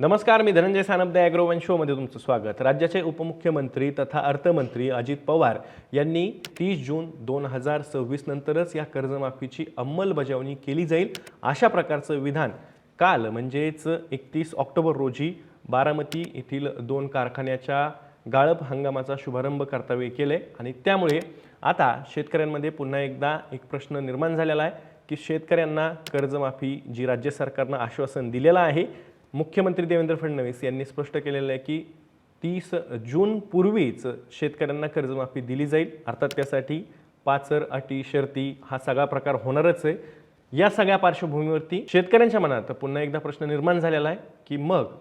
नमस्कार मी धनंजय सानपदे अॅग्रोवन शोमध्ये तुमचं स्वागत. राज्याचे उपमुख्यमंत्री तथा अर्थमंत्री अजित पवार यांनी तीस जून दोन हजार सव्वीस नंतरच या कर्जमाफीची अंमलबजावणी केली जाईल अशा प्रकारचं विधान काल म्हणजेच एकतीस ऑक्टोबर रोजी बारामती येथील दोन कारखान्याच्या गाळप हंगामाचा शुभारंभ कर्तव्य केले आणि त्यामुळे आता शेतकऱ्यांमध्ये पुन्हा एकदा एक प्रश्न निर्माण झालेला आहे की शेतकऱ्यांना कर्जमाफी जी राज्य सरकारनं आश्वासन दिलेलं आहे मुख्यमंत्री देवेंद्र फडणवीस यांनी स्पष्ट केलेलं आहे की तीस जून पूर्वीच शेतकऱ्यांना कर्जमाफी दिली जाईल. अर्थात त्यासाठी पाचर अटी शर्ती हा सगळा प्रकार होणारच आहे. या सगळ्या पार्श्वभूमीवरती शेतकऱ्यांच्या मनात पुन्हा एकदा प्रश्न निर्माण झालेला आहे की मग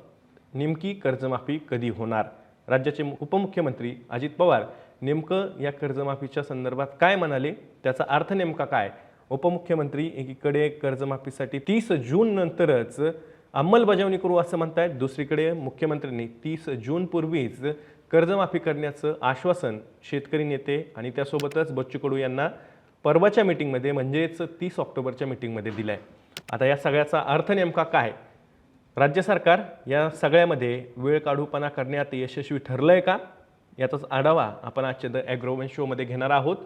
नेमकी कर्जमाफी कधी होणार? राज्याचे उपमुख्यमंत्री अजित पवार नेमकं या कर्जमाफीच्या संदर्भात काय म्हणाले? त्याचा अर्थ नेमका काय? उपमुख्यमंत्री एकीकडे कर्जमाफीसाठी तीस जून नंतरच अंमलबजावणी करू असं म्हणतायत. दुसरीकडे मुख्यमंत्र्यांनी तीस जून पूर्वीच कर्जमाफी करण्याचं आश्वासन शेतकरी नेते आणि त्यासोबतच बच्चू कडू यांना परवाच्या मिटिंगमध्ये म्हणजेच तीस ऑक्टोबरच्या मिटिंगमध्ये दिलं आहे आता या सगळ्याचा अर्थ नेमका काय? राज्य सरकार या सगळ्यामध्ये वेळ काढूपणा करण्यात यशस्वी ठरलं आहे का? याचाच आढावा आपण आजच्या द ॲग्रोवन शोमध्ये घेणार आहोत.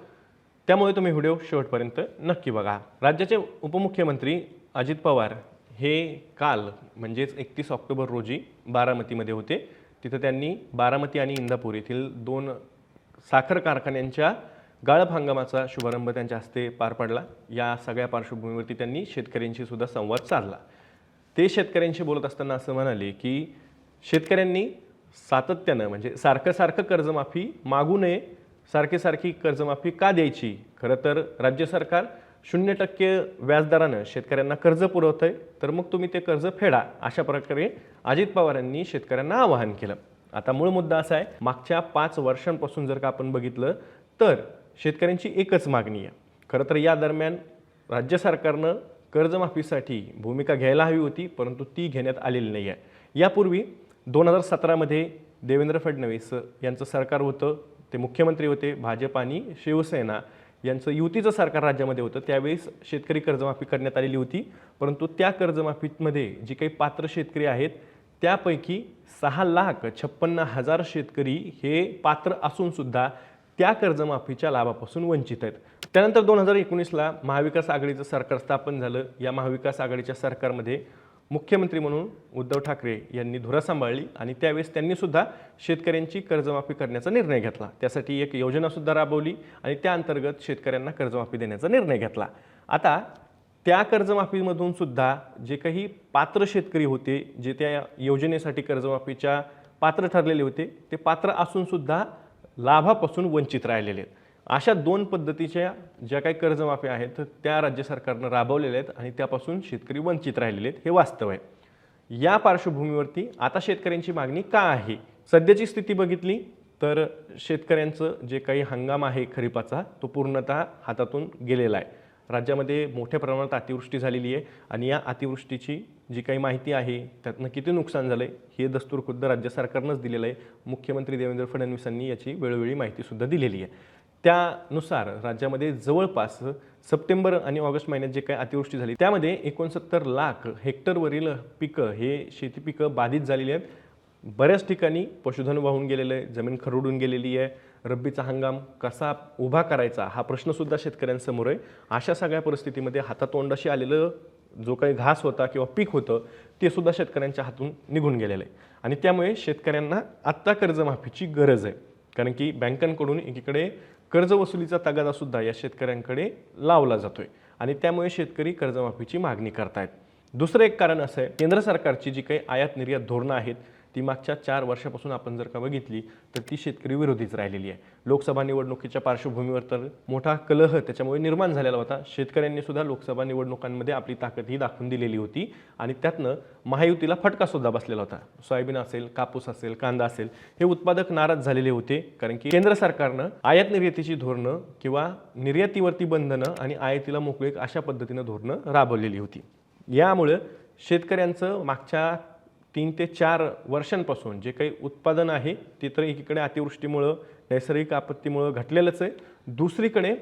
त्यामुळे तुम्ही व्हिडिओ शेवटपर्यंत नक्की बघा. राज्याचे उपमुख्यमंत्री अजित पवार हे काल म्हणजेच एकतीस ऑक्टोबर रोजी बारामतीमध्ये होते. तिथं त्यांनी बारामती आणि इंदापूर येथील दोन साखर कारखान्यांच्या गाळप हंगामाचा शुभारंभ त्यांच्या हस्ते पार पडला. या सगळ्या पार्श्वभूमीवरती त्यांनी शेतकऱ्यांशी सुद्धा संवाद साधला. ते शेतकऱ्यांशी बोलत असताना असं म्हणाले की शेतकऱ्यांनी सातत्यानं म्हणजे सारखं सारखं कर्जमाफी मागू नये सारखी सारखी कर्जमाफी का द्यायची? खरं तर राज्य सरकार शून्य टक्के व्याजदरानं शेतकऱ्यांना कर्ज पुरवतं आहे तर मग तुम्ही ते कर्ज फेडा अशा प्रकारे अजित पवार यांनी शेतकऱ्यांना आवाहन केलं. आता मूळ मुद्दा असा आहे मागच्या पाच वर्षांपासून जर का आपण बघितलं तर शेतकऱ्यांची एकच मागणी आहे. खरं तर या दरम्यान राज्य सरकारनं कर्जमाफीसाठी भूमिका घ्यायला हवी होती परंतु ती घेण्यात आलेली नाही आहे. यापूर्वी दोन हजार सतरामध्ये देवेंद्र फडणवीस यांचं सरकार होतं ते मुख्यमंत्री होते भाजप आणि शिवसेना. यांचं युतीचं सरकार राज्यामध्ये होतं त्यावेळेस शेतकरी कर्जमाफी करण्यात आलेली होती. परंतु त्या कर्जमाफीमध्ये जी काही पात्र शेतकरी आहेत त्यापैकी सहा लाख छप्पन्न हजार शेतकरी हे पात्र असूनसुद्धा त्या कर्जमाफीच्या लाभापासून वंचित आहेत. त्यानंतर दोन हजार एकोणीसला महाविकास आघाडीचं सरकार स्थापन झालं. या महाविकास आघाडीच्या सरकारमध्ये मुख्यमंत्री म्हणून उद्धव ठाकरे यांनी धुरा सांभाळली आणि त्यावेळेस त्यांनीसुद्धा शेतकऱ्यांची कर्जमाफी करण्याचा निर्णय घेतला. त्यासाठी एक योजनासुद्धा राबवली आणि त्या अंतर्गत शेतकऱ्यांना कर्जमाफी देण्याचा निर्णय घेतला. आता त्या कर्जमाफीमधून सुद्धा जे काही पात्र शेतकरी होते जे त्या योजनेसाठी कर्जमाफीच्या पात्र ठरलेले होते ते पात्र असूनसुद्धा लाभापासून वंचित राहिलेले आहेत. अशा दोन पद्धतीच्या ज्या काही कर्जमाफी आहेत त्या राज्य सरकारनं राबवलेल्या आहेत आणि त्यापासून शेतकरी वंचित राहिलेले आहेत हे वास्तव आहे. या पार्श्वभूमीवरती आता शेतकऱ्यांची मागणी का आहे? सध्याची स्थिती बघितली तर शेतकऱ्यांचं जे काही हंगाम आहे खरीपाचा तो पूर्णतः हातातून गेलेला आहे. राज्यामध्ये मोठ्या प्रमाणात अतिवृष्टी झालेली आहे आणि या अतिवृष्टीची जी काही माहिती आहे त्यातनं किती नुकसान झालं आहे हे दस्तूर खुद्द राज्य सरकारनंच दिलेलं आहे. मुख्यमंत्री देवेंद्र फडणवीसांनी याची वेळोवेळी माहितीसुद्धा दिलेली आहे. त्यानुसार राज्यामध्ये जवळपास सप्टेंबर आणि ऑगस्ट महिन्यात जे काही अतिवृष्टी झाली त्यामध्ये एकोणसत्तर लाख हेक्टरवरील पिकं हे शेती पिकं बाधित झालेली आहेत. बऱ्याच ठिकाणी पशुधन वाहून गेलेलं आहे जमीन खरडून गेलेली आहे. रब्बीचा हंगाम कसा उभा करायचा हा प्रश्नसुद्धा शेतकऱ्यांसमोर आहे. अशा सगळ्या परिस्थितीमध्ये हातातोंडाशी आलेलं जो काही घास होता किंवा पीक होतं ते सुद्धा शेतकऱ्यांच्या हातून निघून गेलेलं आहे. आणि त्यामुळे शेतकऱ्यांना आत्ता कर्जमाफीची गरज आहे. कारण की बँकांकडून एकीकडे कर्जवसुलीचा तगादा सुद्धा या शेतकऱ्यांकडे लावला जातोय. आणि त्यामुळे शेतकरी कर्जमाफीची मागणी करतायत. दुसरं एक कारण असं आहे केंद्र सरकारची जी काही आयात निर्यात धोरणं आहेत ती मागच्या चार वर्षापासून आपण जर का बघितली तर ती शेतकरी विरोधीच राहिलेली आहे. लोकसभा निवडणुकीच्या पार्श्वभूमीवर तर मोठा कलह त्याच्यामुळे निर्माण झालेला होता. शेतकऱ्यांनी सुद्धा लोकसभा निवडणुकांमध्ये आपली ताकद ही दाखवून दिलेली होती आणि त्यातनं महायुतीला फटका सुद्धा बसलेला होता. सोयाबीन असेल कापूस असेल कांदा असेल हे उत्पादक नाराज झालेले होते. कारण की केंद्र सरकारनं आयात निर्यातीची धोरणं किंवा निर्यातीवरती बंधनं आणि आयातीला मोकळीक अशा पद्धतीनं धोरणं राबवलेली होती. यामुळं शेतकऱ्यांचं मागच्या तीन ते चार वर्षांपासून जे काही उत्पादन आहे ते तर एकीकडे अतिवृष्टीमुळं नैसर्गिक आपत्तीमुळं घटलेलंच आहे. दुसरीकडे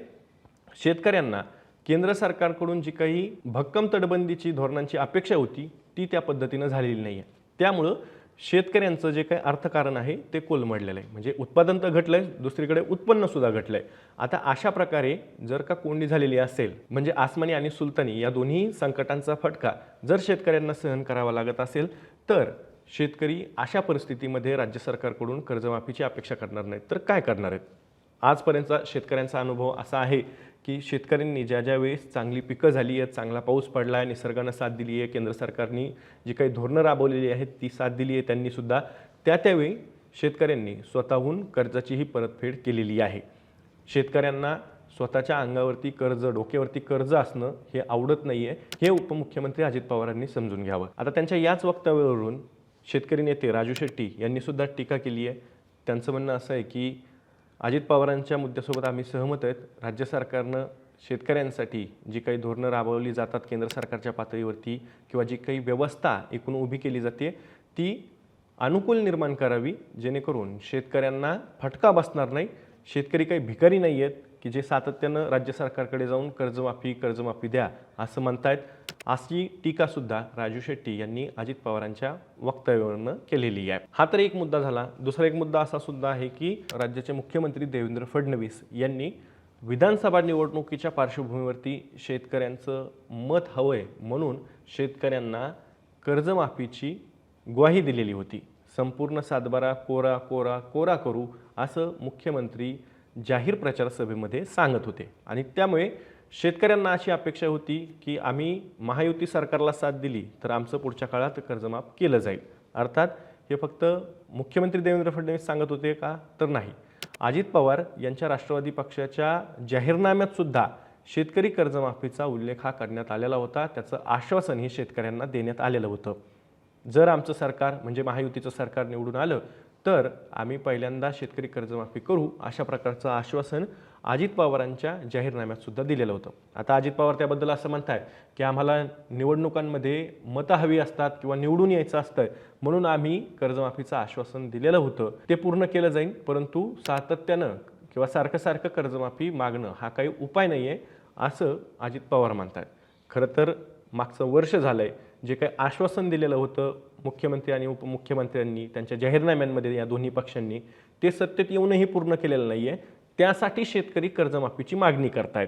शेतकऱ्यांना केंद्र सरकारकडून जी काही भक्कम तटबंदीची धोरणांची अपेक्षा होती ती त्या पद्धतीनं झालेली नाही आहे त्यामुळं शेतकऱ्यांचं जे काही अर्थकारण आहे ते कोलमडलेलं आहे. म्हणजे उत्पादन तर घटलंय दुसरीकडे उत्पन्नसुद्धा घटलं घटलंय. आता अशा प्रकारे जर का कोंडी झालेली असेल म्हणजे आसमानी आणि सुलतानी या दोन्ही संकटांचा फटका जर शेतकऱ्यांना सहन करावा लागत असेल तर शेतकरी अशा परिस्थितीमध्ये राज्य सरकारकडून कर्जमाफीची अपेक्षा करणार नाहीत. तर काय करणार आहेत? आजपर्यंतचा शेतकऱ्यांचा अनुभव असा आहे की शेतकऱ्यांनी ज्या ज्या वेळेस चांगली पिकं झाली आहेत चांगला पाऊस पडला आहे निसर्गानं साथ दिली आहे केंद्र सरकारने जी काही धोरणं राबवलेली आहेत ती साथ दिली आहे त्यांनीसुद्धा त्या त्यावेळी शेतकऱ्यांनी स्वतःहून कर्जाचीही परतफेड केलेली आहे. शेतकऱ्यांना स्वतःच्या अंगावरती कर्ज डोक्यावरती कर्ज असणं हे आवडत नाही आहे हे उपमुख्यमंत्री अजित पवारांनी समजून घ्यावं. आता त्यांच्या याच वक्तव्यावरून शेतकरी नेते राजू शेट्टी यांनी सुद्धा टीका केली आहे. त्यांचं म्हणणं असं आहे की अजित पवारांच्या मुद्द्यासोबत आम्ही सहमत आहेत. राज्य सरकारनं शेतकऱ्यांसाठी जी काही धोरणं राबवली जातात केंद्र सरकारच्या पातळीवरती किंवा जी काही व्यवस्था एकूण उभी केली जाते ती अनुकूल निर्माण करावी जेणेकरून शेतकऱ्यांना फटका बसणार नाही. शेतकरी काही भिकारी नाही आहेत की जे सातत्यानं राज्य सरकारकडे जाऊन कर्जमाफी कर्जमाफी द्या असं म्हणतायत अशी टीकासुद्धा राजू शेट्टी यांनी अजित पवारांच्या वक्तव्यावरनं केलेली आहे. हा तर एक मुद्दा झाला. दुसरा एक मुद्दा असा सुद्धा आहे की राज्याचे मुख्यमंत्री देवेंद्र फडणवीस यांनी विधानसभा निवडणुकीच्या पार्श्वभूमीवरती शेतकऱ्यांचं मत हवंय म्हणून शेतकऱ्यांना कर्जमाफीची ग्वाही दिलेली होती. संपूर्ण सातबारा कोरा कोरा कोरा करू असं मुख्यमंत्री जाहीर प्रचार सभेमध्ये सांगत होते. आणि त्यामुळे शेतकऱ्यांना अशी अपेक्षा होती की आम्ही महायुती सरकारला साथ दिली तर आमचं पुढच्या काळात कर्जमाफ केलं जाईल. अर्थात हे फक्त मुख्यमंत्री देवेंद्र फडणवीस सांगत होते का? तर नाही. अजित पवार यांच्या राष्ट्रवादी पक्षाच्या जाहीरनाम्यात सुद्धा शेतकरी कर्जमाफीचा उल्लेख हा करण्यात आलेला होता. त्याचं आश्वासनही शेतकऱ्यांना देण्यात आलेलं होतं. जर आमचं सरकार म्हणजे महायुतीचं सरकार निवडून आलं तर आम्ही पहिल्यांदा शेतकरी कर्जमाफी करू अशा प्रकारचं आश्वासन अजित पवारांच्या जाहीरनाम्यात सुद्धा दिलेलं होतं. आता अजित पवार त्याबद्दल असं म्हणताय की आम्हाला निवडणुकांमध्ये मतं हवी असतात किंवा निवडून यायचं असतं म्हणून आम्ही कर्जमाफीचं आश्वासन दिलेलं होतं. ते पूर्ण केलं जाईल परंतु सातत्यानं किंवा सारखं सारखं कर्जमाफी मागणं हा काही उपाय नाही आहे असं अजित पवार म्हणतात खरं तर मागचं वर्ष झालं आहे जे काही आश्वासन दिलेलं होतं मुख्यमंत्री आणि उपमुख्यमंत्र्यांनी त्यांच्या जाहीरनाम्यांमध्ये या दोन्ही पक्षांनी ते सत्तेत येऊनही पूर्ण केलेलं नाही आहे त्यासाठी शेतकरी कर्जमाफीची मागणी करतायत.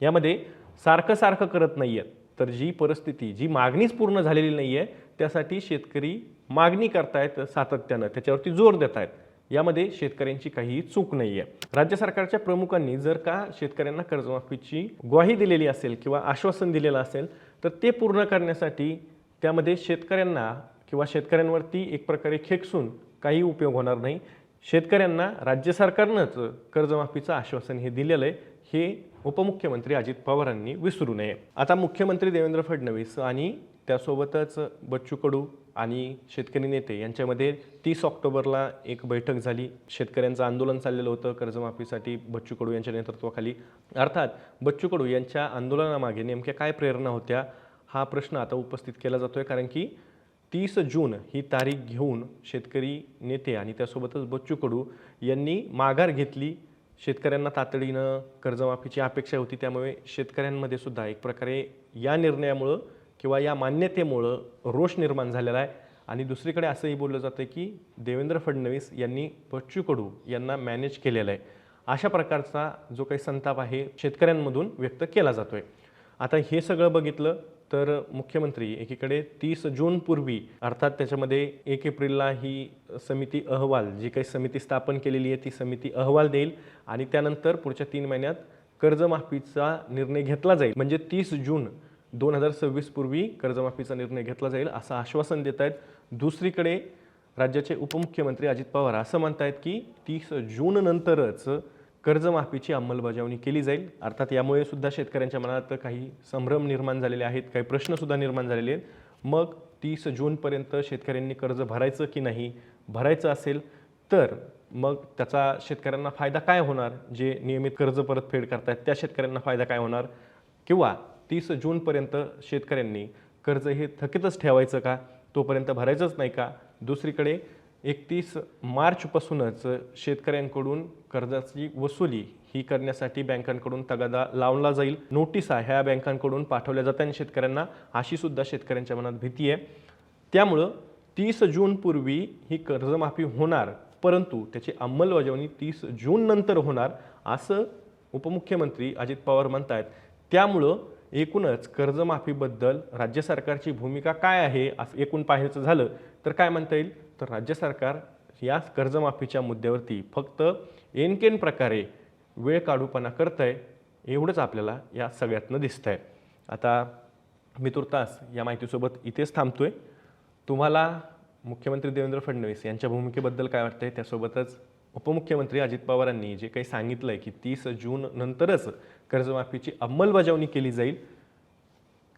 यामध्ये सारखं सारखं करत नाही आहेत तर जी परिस्थिती जी मागणीच पूर्ण झालेली नाही आहे त्यासाठी शेतकरी मागणी करतायत सातत्यानं. त्याच्यावरती जोर देत आहेत यामध्ये शेतकऱ्यांची काहीही चूक नाही आहे राज्य सरकारच्या प्रमुखांनी जर का शेतकऱ्यांना कर्जमाफीची ग्वाही दिलेली असेल किंवा आश्वासन दिलेलं असेल तर ते पूर्ण करण्यासाठी त्यामध्ये शेतकऱ्यांना किंवा शेतकऱ्यांवरती एक प्रकारे खेकसून काही उपयोग होणार नाही. शेतकऱ्यांना राज्य सरकारनंच कर्जमाफीचं आश्वासन हे दिलेलं आहे. हे उपमुख्यमंत्री अजित पवारांनी विसरू नये. आता मुख्यमंत्री देवेंद्र फडणवीस आणि त्यासोबतच बच्चू कडू आणि शेतकरी नेते यांच्यामध्ये तीस ऑक्टोबरला एक बैठक झाली. शेतकऱ्यांचं आंदोलन चाललेलं होतं कर्जमाफीसाठी. बच्चू कडू यांच्या नेतृत्वाखाली. अर्थात बच्चू कडू यांच्या आंदोलनामागे नेमक्या काय प्रेरणा होत्या हा प्रश्न आता उपस्थित केला जातो आहे कारण की तीस जून ही तारीख घेऊन शेतकरी नेते आणि त्यासोबतच बच्चू कडू यांनी माघार घेतली. शेतकऱ्यांना तातडीनं कर्जमाफीची अपेक्षा होती. त्यामुळे शेतकऱ्यांमध्ये सुद्धा एक प्रकारे या निर्णयामुळं किंवा या मान्यतेमुळं रोष निर्माण झालेला आहे. आणि दुसरीकडे असंही बोललं जातं की देवेंद्र फडणवीस यांनी बच्चू कडू यांना मॅनेज केलेलं आहे. अशा प्रकारचा जो काही संताप आहे शेतकऱ्यांमधून व्यक्त केला जातोय. आता हे सगळं बघितलं तर मुख्यमंत्री एकीकडे तीस जूनपूर्वी अर्थात त्याच्यामध्ये एक एप्रिलला ही समिती अहवाल जी काही समिती स्थापन केलेली आहे ती समिती अहवाल देईल आणि त्यानंतर पुढच्या तीन महिन्यात कर्जमाफीचा निर्णय घेतला जाईल. म्हणजे तीस जून दोन हजार सव्वीस पूर्वी कर्जमाफीचा निर्णय घेतला जाईल असं आश्वासन देत आहेत. दुसरीकडे राज्याचे उपमुख्यमंत्री अजित पवार असं म्हणतायत की तीस जूननंतरच कर्जमाफीची अंमलबजावणी केली जाईल. अर्थात यामुळे सुद्धा शेतकऱ्यांच्या मनात काही संभ्रम निर्माण झालेले आहेत काही प्रश्नसुद्धा निर्माण झालेले आहेत. मग तीस जूनपर्यंत शेतकऱ्यांनी कर्ज भरायचं की नाही? भरायचं असेल तर मग त्याचा शेतकऱ्यांना फायदा काय होणार? जे नियमित कर्ज परतफेड करतायत त्या शेतकऱ्यांना फायदा काय होणार? किंवा तीस जूनपर्यंत शेतकऱ्यांनी कर्ज हे थकीतच ठेवायचं का? तोपर्यंत भरायचंच नाही का? दुसरीकडे एकतीस मार्चपासूनच शेतकऱ्यांकडून कर्जाची वसुली ही करण्यासाठी बँकांकडून तगादा लावला जाईल. नोटिसा ह्या बँकांकडून पाठवल्या जातात आणि शेतकऱ्यांना अशी सुद्धा शेतकऱ्यांच्या मनात भीती आहे. त्यामुळं तीस जूनपूर्वी ही कर्जमाफी होणार परंतु त्याची अंमलबजावणी तीस जून नंतर होणार असं उपमुख्यमंत्री अजित पवार म्हणत आहेत त्यामुळं एकूणच कर्जमाफीबद्दल राज्य सरकारची भूमिका काय आहे असं एकूण पाहायचं झालं तर काय म्हणता येईल? तर राज्य सरकार या कर्जमाफीच्या मुद्द्यावरती फक्त एनकेन प्रकारे वेळ काढूपणा करतंय एवढंच आपल्याला या सगळ्यातनं आहे आता मी तुर्तास या माहितीसोबत इथेच थांबतो आहे तुम्हाला मुख्यमंत्री देवेंद्र फडणवीस यांच्या भूमिकेबद्दल काय वाटतंय? त्यासोबतच उपमुख्यमंत्री अजित पवारांनी जे काही सांगितलं आहे की तीस जून नंतरच कर्जमाफीची अंमलबजावणी केली जाईल.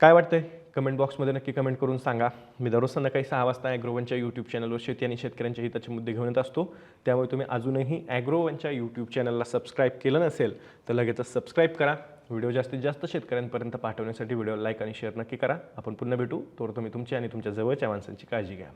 काय वाटतंय? कमेंट बॉक्समध्ये नक्की कमेंट करून सांगा. मी दररोज संध्याकाळी सहा वाजता ॲग्रोवनच्या यूट्यूब चॅनलवर शेती आणि शेतकऱ्यांच्या हिताचे मुद्दे घेऊन येत असतो. त्यामुळे तुम्ही अजूनही ॲग्रोवनच्या यूट्यूब चॅनलला सबस्क्राईब केलं नसेल तर लगेचच सबस्क्राईब करा. व्हिडिओ जास्तीत जास्त शेतकऱ्यांपर्यंत पाठवण्यासाठी व्हिडिओ लाईक आणि शेअर नक्की करा. आपण पुन्हा भेटू. तोवर तुम्ही तुमची आणि तुमच्या जवळच्या माणसांची काळजी घ्या.